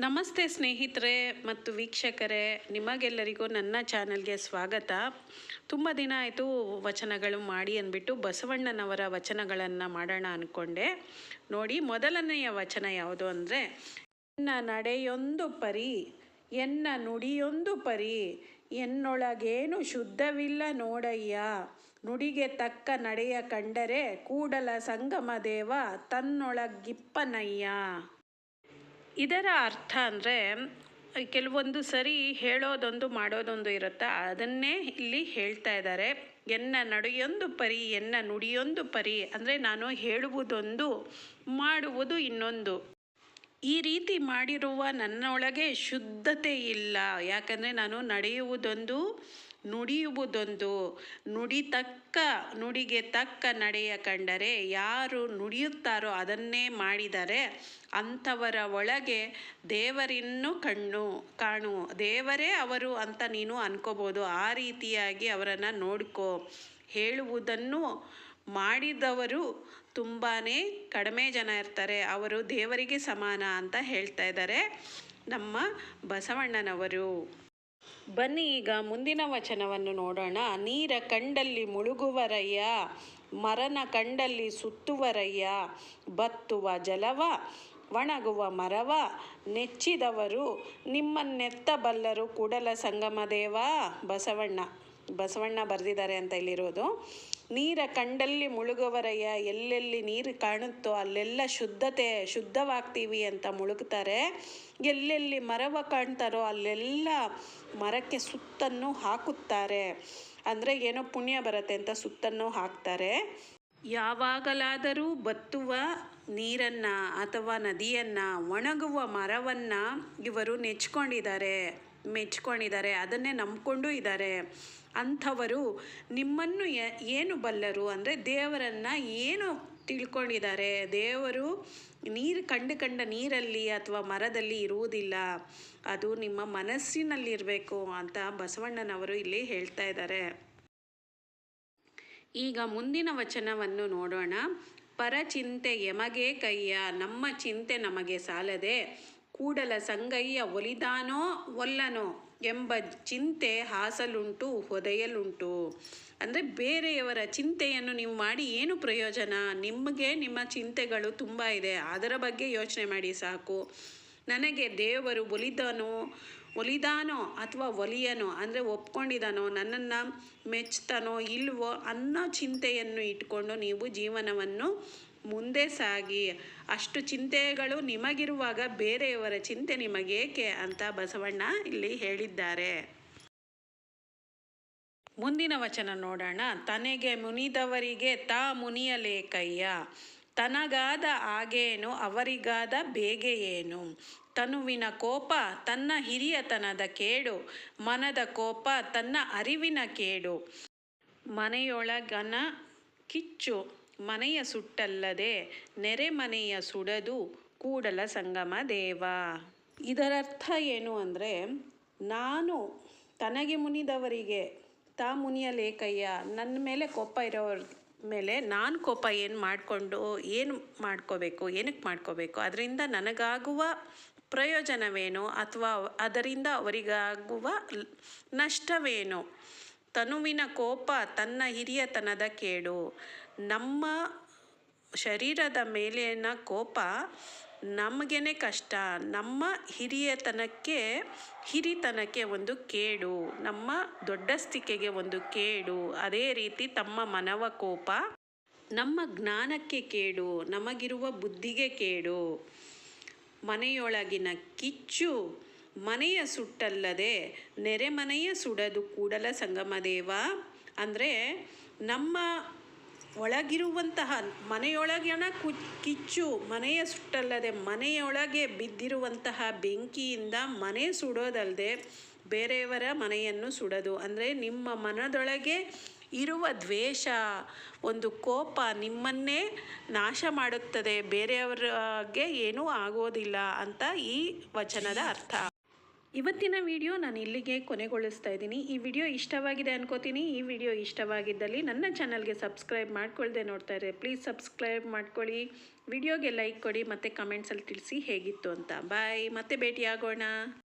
ನಮಸ್ತೆ ಸ್ನೇಹಿತರೆ ಮತ್ತು ವೀಕ್ಷಕರೇ, ನಿಮಗೆಲ್ಲರಿಗೂ ನನ್ನ ಚಾನಲ್ಗೆ ಸ್ವಾಗತ. ತುಂಬ ದಿನ ಆಯಿತು ವಚನಗಳು ಮಾಡಿ ಅಂದ್ಬಿಟ್ಟು ಬಸವಣ್ಣನವರ ವಚನಗಳನ್ನು ಮಾಡೋಣ ಅಂದ್ಕೊಂಡೆ ನೋಡಿ, ಮೊದಲನೆಯ ವಚನ ಯಾವುದು ಅಂದರೆ, ಎನ್ನ ನಡೆಯೊಂದು ಪರಿ, ಎನ್ನ ನುಡಿಯೊಂದು ಪರಿ, ಎನ್ನೊಳಗೇನು ಶುದ್ಧವಿಲ್ಲ ನೋಡಯ್ಯ. ನುಡಿಗೆ ತಕ್ಕ ನಡೆಯ ಕಂಡರೆ ಕೂಡಲ ಸಂಗಮ ದೇವ ತನ್ನೊಳಗಿಪ್ಪನಯ್ಯ. ಇದರ ಅರ್ಥ ಅಂದರೆ, ಕೆಲವೊಂದು ಸರಿ ಹೇಳೋದೊಂದು ಮಾಡೋದೊಂದು ಇರುತ್ತೆ, ಅದನ್ನೇ ಇಲ್ಲಿ ಹೇಳ್ತಾ ಇದ್ದಾರೆ. ಎನ್ನ ನಡೆಯೊಂದು ಪರಿ, ಎನ್ನ ನುಡಿಯೊಂದು ಪರಿ, ಅಂದರೆ ನಾನು ಹೇಳುವುದೊಂದು, ಮಾಡುವುದು ಇನ್ನೊಂದು. ಈ ರೀತಿ ಮಾಡಿರುವ ನನ್ನೊಳಗೆ ಶುದ್ಧತೆ ಇಲ್ಲ. ಯಾಕಂದರೆ ನಾನು ನಡೆಯುವುದೊಂದು ನುಡಿಯುವುದೊಂದು ನುಡಿ ತಕ್ಕ ನುಡಿಗೆ ತಕ್ಕ ನಡೆಯ ಕಂಡರೆ ಯಾರು ನುಡಿಯುತ್ತಾರೋ ಅದನ್ನೇ ಮಾಡಿದರೆ ಅಂಥವರ ಒಳಗೆ ದೇವರಿನ್ನು ಕಣ್ಣು, ಕಾಣು. ದೇವರೇ ಅವರು ಅಂತ ನೀನು ಅನ್ಕೋಬೋದು. ಆ ರೀತಿಯಾಗಿ ಅವರನ್ನು ನೋಡ್ಕೋ. ಹೇಳುವುದನ್ನು ಮಾಡಿದವರು ತುಂಬಾ ಕಡಿಮೆ ಜನ ಇರ್ತಾರೆ. ಅವರು ದೇವರಿಗೆ ಸಮಾನ ಅಂತ ಹೇಳ್ತಾ ಇದ್ದಾರೆ ನಮ್ಮ ಬಸವಣ್ಣನವರು. ಬನ್ನಿ, ಈಗ ಮುಂದಿನ ವಚನವನ್ನು ನೋಡೋಣ. ನೀರ ಕಂಡಲ್ಲಿ ಮುಳುಗುವರಯ್ಯ, ಮರನ ಕಂಡಲ್ಲಿ ಸುತ್ತುವರಯ್ಯ, ಬತ್ತುವ ಜಲವ, ಒಣಗುವ ಮರವ, ನೆಚ್ಚಿದವರು ನಿಮ್ಮನ್ನೆತ್ತಬಲ್ಲರು ಕೂಡಲ ಸಂಗಮದೇವ ಬಸವಣ್ಣ. ಬಸವಣ್ಣ ಬರೆದಿದ್ದಾರೆ ಅಂತ ಇಲ್ಲಿರೋದು. ನೀರ ಕಂಡಲ್ಲಿ ಮುಳುಗವರಯ್ಯ, ಎಲ್ಲೆಲ್ಲಿ ನೀರು ಕಾಣುತ್ತೋ ಅಲ್ಲೆಲ್ಲ ಶುದ್ಧತೆ, ಶುದ್ಧವಾಗ್ತೀವಿ ಅಂತ ಮುಳುಗ್ತಾರೆ. ಎಲ್ಲೆಲ್ಲಿ ಮರವ ಕಾಣ್ತಾರೋ ಅಲ್ಲೆಲ್ಲ ಮರಕ್ಕೆ ಸುತ್ತನ್ನು ಹಾಕುತ್ತಾರೆ. ಅಂದರೆ ಏನೋ ಪುಣ್ಯ ಬರುತ್ತೆ ಅಂತ ಸುತ್ತನ್ನು ಹಾಕ್ತಾರೆ. ಯಾವಾಗಲಾದರೂ ಬತ್ತುವ ನೀರನ್ನು ಅಥವಾ ನದಿಯನ್ನು ಒಣಗುವ ಮರವನ್ನು ಇವರು ನೆಚ್ಕೊಂಡಿದ್ದಾರೆ. ಮೆಚ್ಕೊಂಡಿದ್ದಾರೆ, ಅದನ್ನೇ ನಂಬಿಕೊಂಡು ಇದ್ದಾರೆ. ಅಂಥವರು ನಿಮ್ಮನ್ನು ಏನು ಬಲ್ಲರು ಅಂದರೆ ದೇವರನ್ನು ಏನು ತಿಳ್ಕೊಂಡಿದ್ದಾರೆ? ದೇವರು ನೀರು ಕಂಡು ಕಂಡ ನೀರಲ್ಲಿ ಅಥವಾ ಮರದಲ್ಲಿ ಇರುವುದಿಲ್ಲ. ಅದು ನಿಮ್ಮ ಮನಸ್ಸಿನಲ್ಲಿರಬೇಕು ಅಂತ ಬಸವಣ್ಣನವರು ಇಲ್ಲಿ ಹೇಳ್ತಾ ಇದ್ದಾರೆ. ಈಗ ಮುಂದಿನ ವಚನವನ್ನು ನೋಡೋಣ. ಪರಚಿಂತೆ ಯಮಗೆ ಕೈಯ, ನಮ್ಮ ಚಿಂತೆ ನಮಗೆ ಸಾಲದೆ. ಕೂಡಲ ಸಂಗಯ್ಯ ಒಲಿದಾನೋ ಒಲ್ಲನೋ ಎಂಬ ಚಿಂತೆ ಹಾಸಲುಂಟು, ಹೊದೆಯಲುಂಟು. ಅಂದರೆ ಬೇರೆಯವರ ಚಿಂತೆಯನ್ನು ನೀವು ಮಾಡಿ ಏನು ಪ್ರಯೋಜನ? ನಿಮಗೆ ನಿಮ್ಮ ಚಿಂತೆಗಳು ತುಂಬ ಇದೆ. ಅದರ ಬಗ್ಗೆ ಯೋಚನೆ ಮಾಡಿ ಸಾಕು. ನನಗೆ ದೇವರು ಒಲಿದನೋ, ಒಲಿದಾನೋ ಅಥವಾ ಒಲಿಯನೋ, ಅಂದರೆ ಒಪ್ಕೊಂಡಿದ್ದಾನೋ ನನ್ನನ್ನು ಮೆಚ್ತಾನೋ ಇಲ್ವೋ ಅನ್ನೋ ಚಿಂತೆಯನ್ನು ಇಟ್ಕೊಂಡು ನೀವು ಜೀವನವನ್ನು ಮುಂದೆ ಸಾಗಿ, ಅಷ್ಟು ಚಿಂತೆಗಳು ನಿಮಗಿರುವಾಗ ಬೇರೆಯವರ ಚಿಂತೆ ನಿಮಗೇಕೆ ಅಂತ ಬಸವಣ್ಣ ಇಲ್ಲಿ ಹೇಳಿದ್ದಾರೆ. ಮುಂದಿನ ವಚನ ನೋಡೋಣ. ತನಗೆ ಮುನಿದವರಿಗೆ ತಾ ಮುನಿಯಲೇಕಯ್ಯ. ತನಗಾದ ಆಗೇನು ಅವರಿಗಾದ ಬೇಗೆ ಏನು? ತನುವಿನ ಕೋಪ ತನ್ನ ಹಿರಿಯತನದ ಕೇಡು, ಮನದ ಕೋಪ ತನ್ನ ಅರಿವಿನ ಕೇಡು. ಮನೆಯೊಳಗನ ಕಿಚ್ಚು ಮನೆಯ ಸುಟ್ಟಲ್ಲದೆ ನೆರೆಮನೆಯ ಸುಡದು ಕೂಡಲ ಸಂಗಮ ದೇವ. ಇದರರ್ಥ ಏನು ಅಂದರೆ, ನಾನು ತನಗೆ ಮುನಿದವರಿಗೆ, ತಾ ಮುನಿಯ ಲೇಖಯ್ಯ, ನನ್ನ ಮೇಲೆ ಕೋಪ ಇರೋರ ಮೇಲೆ ನಾನು ಕೋಪ ಏನು ಮಾಡಿಕೊಂಡು, ಏನು ಮಾಡ್ಕೋಬೇಕು ಏನಕ್ಕೆ ಮಾಡ್ಕೋಬೇಕು, ಅದರಿಂದ ನನಗಾಗುವ ಪ್ರಯೋಜನವೇನು, ಅಥವಾ ಅದರಿಂದ ಅವರಿಗಾಗುವ ನಷ್ಟವೇನು? ತನುವಿನ ಕೋಪ ತನ್ನ ಹಿರಿಯತನದ ಕೇಡು. ನಮ್ಮ ಶರೀರದ ಮೇಲಿನ ಕೋಪ ನಮಗೇನೆ ಕಷ್ಟ. ನಮ್ಮ ಹಿರಿಯತನಕ್ಕೆ, ಹಿರಿತನಕ್ಕೆ ಒಂದು ಕೇಡು. ನಮ್ಮ ದೊಡ್ಡಸ್ತಿಕೆಗೆ ಒಂದು ಕೇಡು. ಅದೇ ರೀತಿ ತಮ್ಮ ಮನವ ಕೋಪ ನಮ್ಮ ಜ್ಞಾನಕ್ಕೆ ಕೇಡು. ನಮಗಿರುವ ಬುದ್ಧಿಗೆ ಕೇಡು. ಮನೆಯೊಳಗಿನ ಕಿಚ್ಚು ಮನೆಯ ಸುಟ್ಟಲ್ಲದೆ ನೆರೆಮನೆಯ ಸುಡದು ಕೂಡಲ ಸಂಗಮ ದೇವ ಅಂದರೆ ನಮ್ಮ ಒಳಗಿರುವಂತಹ ಮನೆಯೊಳಗಣ ಕು, ಕಿಚ್ಚು ಮನೆಯ ಸುಟ್ಟಲ್ಲದೆ ಮನೆಯೊಳಗೆ ಬಿದ್ದಿರುವಂತಹ ಬೆಂಕಿಯಿಂದ ಮನೆ ಸುಡೋದಲ್ಲದೆ ಬೇರೆಯವರ ಮನೆಯನ್ನು ಸುಡೋದು. ಅಂದರೆ ನಿಮ್ಮ ಮನದೊಳಗೆ ಇರುವ ದ್ವೇಷ, ಒಂದು ಕೋಪ ನಿಮ್ಮನ್ನೇ ನಾಶ ಮಾಡುತ್ತದೆ. ಬೇರೆಯವರಿಗೆ ಏನೂ ಆಗೋದಿಲ್ಲ ಅಂತ ಈ ವಚನದ ಅರ್ಥ. ಇವತ್ತಿನ ವಿಡಿಯೋ ನಾನು ಇಲ್ಲಿಗೆ ಕೊನೆಗೊಳಿಸ್ತಾ ಇದ್ದೀನಿ. ಈ ವಿಡಿಯೋ ಇಷ್ಟವಾಗಿದೆ ಅನ್ಕೋತೀನಿ. ಈ ವಿಡಿಯೋ ಇಷ್ಟವಾಗಿದ್ದಲ್ಲಿ ನನ್ನ ಚಾನಲ್ಗೆ ಸಬ್ಸ್ಕ್ರೈಬ್ ಮಾಡ್ಕೊಳ್ಳದೆ ನೋಡ್ತಾ ಇದ್ದಾರೆ ಪ್ಲೀಸ್ ಸಬ್ಸ್ಕ್ರೈಬ್ ಮಾಡ್ಕೊಳ್ಳಿ. ವಿಡಿಯೋಗೆ ಲೈಕ್ ಕೊಡಿ, ಮತ್ತು ಕಮೆಂಟ್ಸಲ್ಲಿ ತಿಳಿಸಿ ಹೇಗಿತ್ತು ಅಂತ. ಬಾಯ್, ಮತ್ತೆ ಭೇಟಿಯಾಗೋಣ.